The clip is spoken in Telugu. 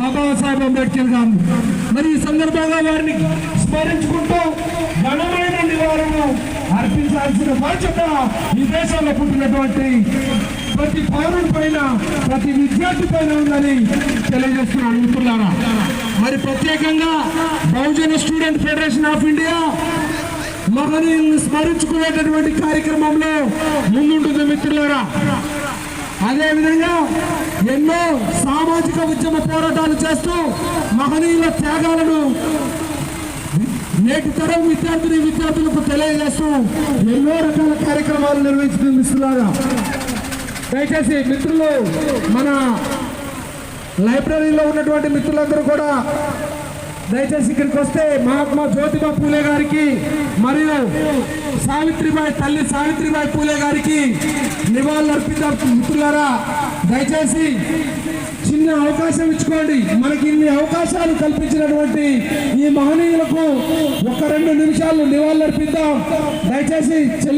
బాబాసాహెబ్ అంబేద్కర్ గారు. మరి ఈ సందర్భంగా వారిని స్మరించుకుంటూ ఘనమైన నివారణను అర్పించాల్సిన బాధ్యత ఈ దేశంలో పుట్టినటువంటి ప్రతి పౌరుడి పైన ప్రతి విద్యార్థి పైన ఉందని తెలియజేస్తున్నాను. మిత్రులారా మరి ప్రత్యేకంగా Bahujan student federation of India మహనీయులను స్మరించుకునేటటువంటి కార్యక్రమంలో ముందుంటుంది మిత్రులారా. అదేవిధంగా ఎన్నో ఉద్యమ పోరాటాలు చేస్తూ మహనీయుల త్యాగాలను నేటి తరం విద్యార్థిని విద్యార్థులకు తెలియజేస్తూ ఎన్నో రకాల కార్యక్రమాలు నిర్వహించుతుంది మిత్రులారా. దయచేసి మిత్రులు మన లైబ్రరీలో ఉన్నటువంటి మిత్రులందరూ కూడా దయచేసి ఇక్కడికి వస్తే మహాత్మా జ్యోతిబా పూలే గారికి మరియు సావిత్రిబాయి తల్లి సావిత్రిబాయి పూలే గారికి నివాళులు అర్పిద్దాం మిత్రులారా దయచేసి చిన్న అవకాశం ఇచ్చుకోండి. మనకి ఇన్ని అవకాశాలు కల్పించినటువంటి ఈ మహనీయులకు ఒక రెండు నిమిషాలు నివాళులర్పిద్దాం. దయచేసి